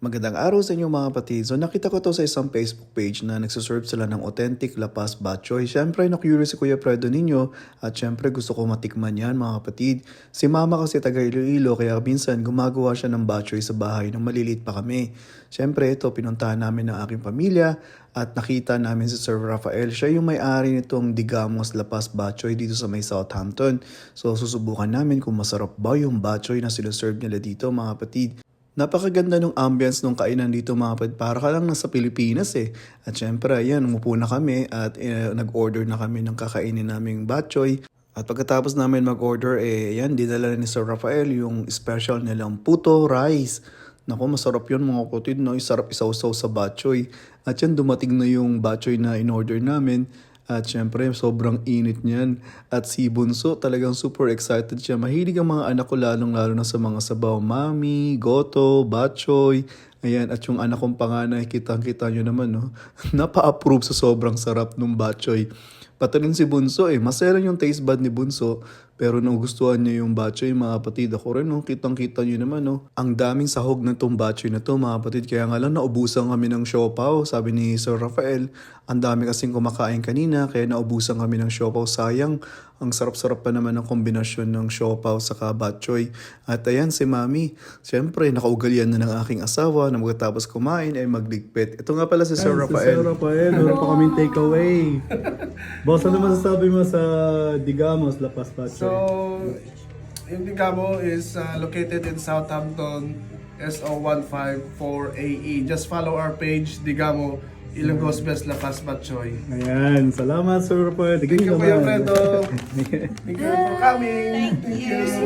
Magandang araw sa inyo mga kapatid. So nakita ko to sa isang Facebook page na nagsaserve sila ng authentic La Paz Batchoy. Siyempre na-curious si Kuya Fredo ninyo at siyempre gusto ko matikman yan mga kapatid. Si mama kasi taga Iloilo kaya minsan gumagawa siya ng batchoy sa bahay nung maliliit pa kami. Siyempre ito pinuntahan namin ng aking pamilya at nakita namin si Sir Rafael. Siya yung may-ari nitong Digamos La Paz Batchoy dito sa may Southampton. So susubukan namin kung masarap ba yung batchoy na sinaserve nila dito mga kapatid. Napakaganda ng ambience nung kainan dito mga kapatid. Para ka lang nasa Pilipinas eh. At syempre, ayan, umupo na kami at eh, nag-order na kami ng kakainin naming batchoy. At pagkatapos namin mag-order, eh, yan, dinala ni Sir Rafael yung special nilang puto rice. Naku, masarap yun mga kapatid, no? Sarap isaw-saw sa batchoy. At yan, dumating na yung batchoy na in-order namin. At syempre, sobrang init niyan. At si Bunso, talagang super excited siya. Mahilig ang mga anak ko lalong-lalo na sa mga sabaw. Mami, Goto, Batchoy. Ayan, at yung anak kong panganay, kitang-kita nyo naman, no? Napa-approve sa sobrang sarap nung Batchoy. Pati rin si Bunso eh. Masaya rin yung taste bud ni Bunso. Pero nagustuhan niya yung batchoy, mga kapatid. Ako rin, no? kitang-kita niyo naman. No? Ang daming sahog na tong batchoy na to, mga kapatid. Kaya nga lang, naubusan kami ng siopaw. Sabi ni Sir Rafael, ang dami kasing kumakain kanina. Kaya naubusan kami ng siopaw. Sayang, ang sarap-sarap pa naman ng kombinasyon ng siopaw sa batchoy. At ayan, si Mami. Siyempre, nakaugalian na ng aking asawa na magkatapos kumain ay magligpit. Ito nga pala si Sir Sir Rafael. Rafael, meron pa kaming takeaway. Boss, ano masasabi mo sa Digamos, La Paz Batchoy? So, yung Digamo is uh, located in Southampton, SO154AE. E. Just follow our page, Digamo, Ilongos Best La Paz Batchoy. Ayan, salamat Sir Rafael. Thank you, Kuya Fredo. Thank you for coming. Thank you.